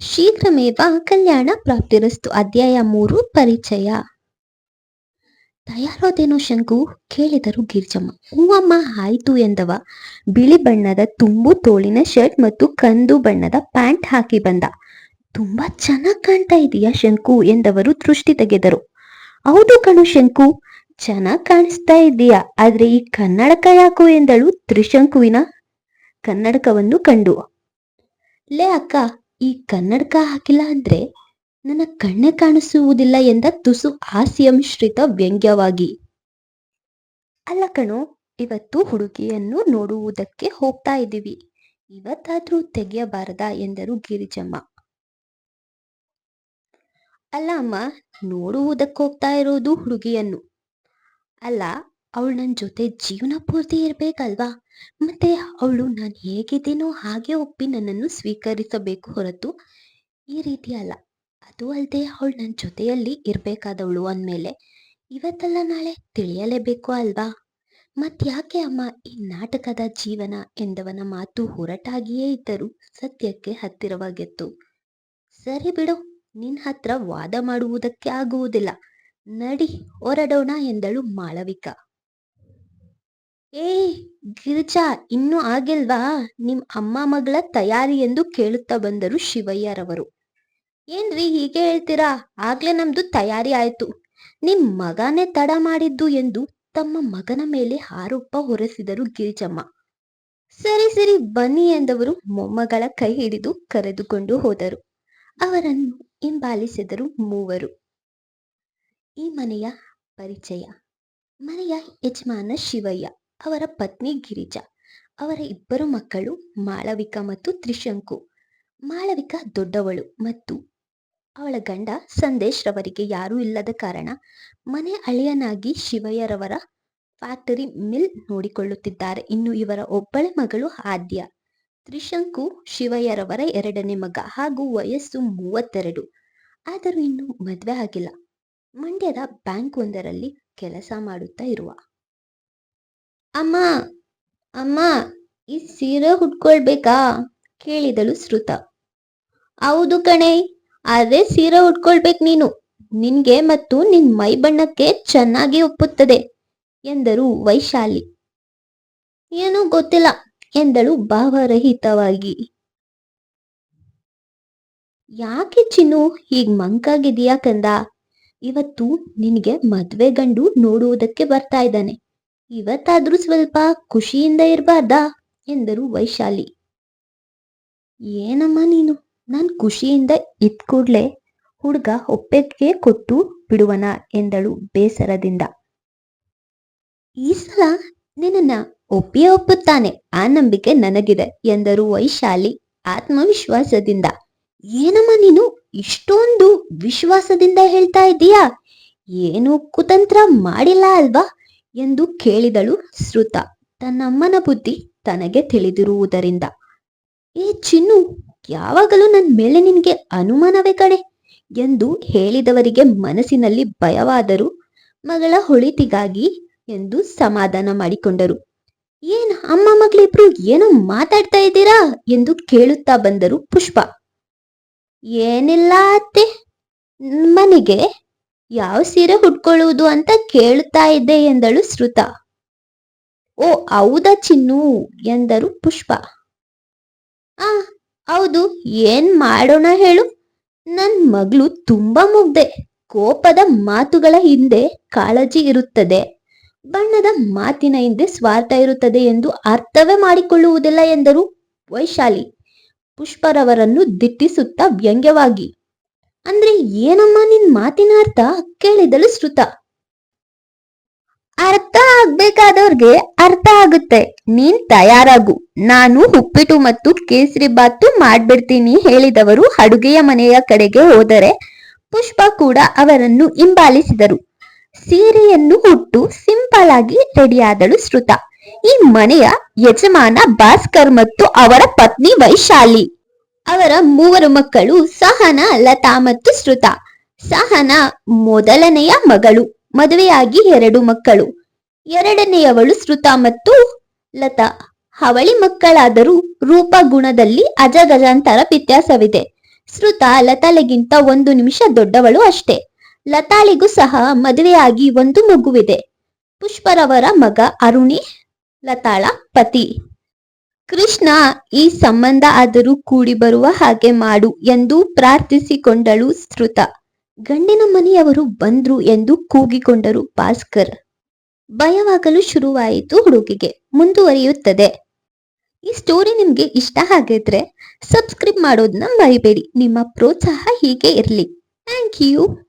ಶೀಘ್ರಮೇವ ಕಲ್ಯಾಣ ಪ್ರಾಪ್ತಿರಸ್ತು ಅಧ್ಯಾಯ ಮೂರು ಪರಿಚಯ. ತಯಾರೋದೇನೋ ಶಂಕು ಕೇಳಿದರು ಗಿರ್ಜಮ್ಮ. ಹೂವಮ್ಮ ಆಯ್ತು ಎಂದವ. ಬಿಳಿ ಬಣ್ಣದ ತುಂಬು ತೋಳಿನ ಶರ್ಟ್ ಮತ್ತು ಕಂದು ಬಣ್ಣದ ಪ್ಯಾಂಟ್ ಹಾಕಿ ಬಂದ. ತುಂಬಾ ಚೆನ್ನಾಗ್ ಕಾಣ್ತಾ ಇದೀಯಾ ಶಂಕು ಎಂದವರು ದೃಷ್ಟಿ ತೆಗೆದರು. ಹೌದು ಕಣು ಶಂಕು, ಚೆನ್ನಾಗ್ ಕಾಣಿಸ್ತಾ ಇದೀಯಾ, ಆದ್ರೆ ಈ ಕನ್ನಡಕ ಯಾಕು ಎಂದಳು ತ್ರಿಶಂಕುವಿನ ಕನ್ನಡಕವನ್ನು ಕಂಡು. ಲೇ ಅಕ್ಕ ಈ ಕನ್ನಡಕ ಹಾಕಿಲ್ಲ ಅಂದ್ರೆ ನನ್ನ ಕಣ್ಣೆ ಕಾಣಿಸುವುದಿಲ್ಲ ಎಂದ ತುಸು ಹಾಸ್ಯಮಿಶ್ರಿತ ವ್ಯಂಗ್ಯವಾಗಿ. ಅಲ್ಲ ಕಣೋ, ಇವತ್ತು ಹುಡುಗಿಯನ್ನು ನೋಡುವುದಕ್ಕೆ ಹೋಗ್ತಾ ಇದ್ದೀವಿ. ಇವತ್ತಾದ್ರೂ ತೆಗೆಯಬಾರದ ಎಂದರು ಗಿರಿಜಮ್ಮ. ಅಲ್ಲ ಅಮ್ಮ ನೋಡುವುದಕ್ಕೆ ಹೋಗ್ತಾ ಇರೋದು ಹುಡುಗಿಯನ್ನು. ಅಲ್ಲ ಅವಳು ನನ್ನ ಜೊತೆ ಜೀವನ ಪೂರ್ತಿ ಇರಬೇಕಲ್ವಾ? ಮತ್ತೆ ಅವಳು ನಾನು ಹೇಗಿದ್ದೀನೋ ಹಾಗೆ ಒಪ್ಪಿ ನನ್ನನ್ನು ಸ್ವೀಕರಿಸಬೇಕು ಹೊರತು ಈ ರೀತಿ ಅಲ್ಲ. ಅದು ಅಲ್ಲದೆ ಅವಳು ನನ್ನ ಜೊತೆಯಲ್ಲಿ ಇರಬೇಕಾದವಳು ಅಂದಮೇಲೆ ಇವತ್ತಲ್ಲ ನಾಳೆ ತಿಳಿಯಲೇಬೇಕು ಅಲ್ವಾ? ಮತ್ಯಾಕೆ ಅಮ್ಮ ಈ ನಾಟಕದ ಜೀವನ ಎಂದವನ ಮಾತು ಹೊರಟಾಗಿಯೇ ಇದ್ದರೂ ಸತ್ಯಕ್ಕೆ ಹತ್ತಿರವಾಗಿತ್ತು. ಸರಿ ಬಿಡು ನಿನ್ನ ಹತ್ರ ವಾದ ಮಾಡುವುದಕ್ಕೆ ಆಗುವುದಿಲ್ಲ. ನಡಿ, ಹೊರಡೋಣ ಎಂದಳು ಮಾಳವಿಕ. ಏ ಗಿರಿಜಾ, ಇನ್ನೂ ಆಗಿಲ್ವಾ? ನಿಮ್ ಅಮ್ಮ ಮಗಳ ತಯಾರಿ ಎಂದು ಕೇಳುತ್ತಾ ಬಂದರು ಶಿವಯ್ಯರವರು. ಏನ್ರಿ ಹೀಗೆ ಹೇಳ್ತೀರಾ? ಆಗ್ಲೇ ನಮ್ದು ತಯಾರಿ ಆಯ್ತು. ನಿಮ್ ಮಗನೇ ತಡ ಮಾಡಿದ್ದು ಎಂದು ತಮ್ಮ ಮಗನ ಮೇಲೆ ಆರೋಪ ಹೊರಿಸಿದರು ಗಿರಿಜಮ್ಮ. ಸರಿ ಸರಿ, ಬನ್ನಿ ಎಂದವರು ಮೊಮ್ಮಗಳ ಕೈ ಹಿಡಿದು ಕರೆದುಕೊಂಡು ಹೋದರು. ಅವರನ್ನು ಹಿಂಬಾಲಿಸಿದರು ಮೂವರು. ಈ ಮನೆಯ ಪರಿಚಯ. ಮನೆಯ ಯಜಮಾನ ಶಿವಯ್ಯ. ಅವರ ಪತ್ನಿ ಗಿರಿಜಾ, ಅವರ ಇಬ್ಬರು ಮಕ್ಕಳು ಮಾಳವಿಕ ಮತ್ತು ತ್ರಿಶಂಕು. ಮಾಳವಿಕ ದೊಡ್ಡವಳು ಮತ್ತು ಅವಳ ಗಂಡ ಸಂದೇಶ್ ರವರಿಗೆ ಯಾರೂ ಇಲ್ಲದ ಕಾರಣ ಮನೆ ಅಳಿಯನಾಗಿ ಶಿವಯ್ಯರವರ ಫ್ಯಾಕ್ಟರಿ ಮಿಲ್ ನೋಡಿಕೊಳ್ಳುತ್ತಿದ್ದಾರೆ. ಇನ್ನು ಇವರ ಒಬ್ಬಳೆ ಮಗಳು ಆದ್ಯ. ತ್ರಿಶಂಕು ಶಿವಯ್ಯರವರ ಎರಡನೇ ಮಗ ಹಾಗೂ ವಯಸ್ಸು ಮೂವತ್ತೆರಡು. ಆದರೂ ಇನ್ನು ಮದುವೆ ಆಗಿಲ್ಲ. ಮಂಡ್ಯದ ಬ್ಯಾಂಕ್ ಒಂದರಲ್ಲಿ ಕೆಲಸ ಮಾಡುತ್ತಾ ಇರುವ ಅಮ್ಮ ಅಮ್ಮ, ಈ ಸೀರೆ ಉಟ್ಕೊಳ್ಬೇಕಾ? ಕೇಳಿದಳು ಶ್ರುತ. ಹೌದು ಕಣೆ, ಅದೇ ಸೀರೆ ಉಟ್ಕೊಳ್ಬೇಕು ನೀನು. ನಿನ್ಗೆ ಮತ್ತು ನಿನ್ ಮೈ ಬಣ್ಣಕ್ಕೆ ಚೆನ್ನಾಗಿ ಒಪ್ಪುತ್ತದೆ, ಎಂದರು ವೈಶಾಲಿ. ಏನೂ ಗೊತ್ತಿಲ್ಲ, ಎಂದಳು ಭಾವರಹಿತವಾಗಿ. ಯಾಕೆ ಚಿನ್ನು, ಹೀಗ್ ಮಂಕಾಗಿದೀಯಾ ಕಂದ? ಇವತ್ತು ನಿನಗೆ ಮದ್ವೆ ಗಂಡು ನೋಡುವುದಕ್ಕೆ ಬರ್ತಾ ಇದ್ದಾನೆ. ಇವತ್ತಾದ್ರೂ ಸ್ವಲ್ಪ ಖುಷಿಯಿಂದ ಇರಬಾರ್ದಾ? ಎಂದರು ವೈಶಾಲಿ. ಏನಮ್ಮ ನೀನು? ನಾನ್ ಖುಷಿಯಿಂದ ಇದ್ ಕೂಡ್ಲೆ ಹುಡುಗ ಒಪ್ಪಿಗೆ ಕೊಟ್ಟು ಬಿಡುವನ? ಎಂದಳು ಬೇಸರದಿಂದ. ಈ ಸಲ ನಿನ್ನನ್ನ ಒಪ್ಪಿಯೇ ಒಪ್ಪುತ್ತಾನೆ. ಆ ನಂಬಿಕೆ ನನಗಿದೆ, ಎಂದರು ವೈಶಾಲಿ ಆತ್ಮವಿಶ್ವಾಸದಿಂದ. ಏನಮ್ಮ ನೀನು ಇಷ್ಟೊಂದು ವಿಶ್ವಾಸದಿಂದ ಹೇಳ್ತಾ ಇದ್ದೀಯಾ ಏನು ಕುತಂತ್ರ ಮಾಡಿಲ್ಲ ಅಲ್ವಾ? ಎಂದು ಕೇಳಿದಳು ಶ್ರುತ. ತನ್ನಮ್ಮನ ಬುದ್ಧಿ ತನಗೆ ತಿಳಿದಿರುವುದರಿಂದ. ಏ ಚಿನ್ನು, ಯಾವಾಗಲೂ ನನ್ನ ಮೇಲೆ ನಿನಗೆ ಅನುಮಾನವೇ ಕಡೆ ಎಂದು ಹೇಳಿದವರಿಗೆ ಮನಸ್ಸಿನಲ್ಲಿ ಭಯವಾದರೂ ಮಗಳ ಹೊಳಿತಿಗಾಗಿ ಎಂದು ಸಮಾಧಾನ ಮಾಡಿಕೊಂಡರು. ಏನ್ ಅಮ್ಮ ಮಗಳಿಬ್ರು ಏನೋ ಮಾತಾಡ್ತಾ ಇದ್ದೀರಾ ಎಂದು ಕೇಳುತ್ತಾ ಬಂದರು ಪುಷ್ಪ. ಏನಿಲ್ಲ ಅತ್ತೆ, ಮನೆಗೆ ಯಾವ ಸೀರೆ ಉಟ್ಕೊಳ್ಳುವುದು ಅಂತ ಕೇಳುತ್ತಾ ಇದ್ದೆ ಎಂದಳು ಶ್ರುತ. ಓ, ಹೌದಾ ಚಿನ್ನು? ಎಂದರು ಪುಷ್ಪ. ಆ, ಹೌದು, ಏನ್ ಮಾಡೋಣ ಹೇಳು. ನನ್ ಮಗಳು ತುಂಬಾ ಮುಗ್ದೆ. ಕೋಪದ ಮಾತುಗಳ ಹಿಂದೆ ಕಾಳಜಿ ಇರುತ್ತದೆ. ಬಣ್ಣದ ಮಾತಿನ ಹಿಂದೆ ಸ್ವಾರ್ಥ ಇರುತ್ತದೆ ಎಂದು ಅರ್ಥವೇ ಮಾಡಿಕೊಳ್ಳುವುದಿಲ್ಲ ಎಂದರು ವೈಶಾಲಿ. ಪುಷ್ಪರವರನ್ನು ದಿಟ್ಟಿಸುತ್ತಾ ವ್ಯಂಗ್ಯವಾಗಿ. ಅಂದ್ರೆ ಏನಮ್ಮ ನಿನ್ ಮಾತಿನ ಅರ್ಥ? ಕೇಳಿದಳು ಶ್ರುತ. ಅರ್ಥ ಆಗ್ಬೇಕಾದವ್ರಿಗೆ ಅರ್ಥ ಆಗುತ್ತೆ. ನೀನ್ ತಯಾರಾಗು. ನಾನು ಉಪ್ಪಿಟ್ಟು ಮತ್ತು ಕೇಸರಿ ಬಾತು ಮಾಡ್ಬಿಡ್ತೀನಿ ಹೇಳಿದವರು ಅಡುಗೆಯ ಮನೆಯ ಕಡೆಗೆ ಹೋದರೆ ಪುಷ್ಪ ಕೂಡ ಅವರನ್ನು ಹಿಂಬಾಲಿಸಿದರು. ಸೀರೆಯನ್ನು ಉಟ್ಟು ಸಿಂಪಲ್ ಆಗಿ ರೆಡಿಯಾದಳು ಶ್ರುತ. ಈ ಮನೆಯ ಯಜಮಾನ ಭಾಸ್ಕರ್ ಮತ್ತು ಅವರ ಪತ್ನಿ ವೈಶಾಲಿ. ಅವರ ಮೂವರು ಮಕ್ಕಳು ಸಹನ, ಲತಾ ಮತ್ತು ಶ್ರುತ. ಸಹನ ಮೊದಲನೆಯ ಮಗಳು, ಮದುವೆಯಾಗಿ ಎರಡು ಮಕ್ಕಳು. ಎರಡನೆಯವಳು ಶ್ರುತ ಮತ್ತು ಲತಾ. ಹವಳಿ ಮಕ್ಕಳಾದರೂ ರೂಪ ಗುಣದಲ್ಲಿ ಅಜಗಜಾಂತರ ವ್ಯತ್ಯಾಸವಿದೆ. ಶ್ರುತ ಲತಾಳಿಗಿಂತ ಒಂದು ನಿಮಿಷ ದೊಡ್ಡವಳು ಅಷ್ಟೇ. ಲತಾಳಿಗೂ ಸಹ ಮದುವೆಯಾಗಿ ಒಂದು ಮಗುವಿದೆ. ಪುಷ್ಪರವರ ಮಗ ಅರುಣಿ, ಲತಾಳ ಪತಿ. ಕೃಷ್ಣ, ಈ ಸಂಬಂಧ ಆದರೂ ಕೂಡಿ ಬರುವ ಹಾಗೆ ಮಾಡು ಎಂದು ಪ್ರಾರ್ಥಿಸಿಕೊಂಡಳು ಶ್ರುತ. ಗಂಡಿನ ಮನೆಯವರು ಬಂದ್ರು ಎಂದು ಕೂಗಿಕೊಂಡರು ಭಾಸ್ಕರ್. ಭಯವಾಗಲು ಶುರುವಾಯಿತು ಹುಡುಗಿಗೆ. ಮುಂದುವರಿಯುತ್ತದೆ. ಈ ಸ್ಟೋರಿ ನಿಮ್ಗೆ ಇಷ್ಟ ಆಗಿದ್ರೆ ಸಬ್ಸ್ಕ್ರೈಬ್ ಮಾಡೋದನ್ನ ಮರಿಬೇಡಿ. ನಿಮ್ಮ ಪ್ರೋತ್ಸಾಹ ಹೀಗೆ ಇರಲಿ. Thank you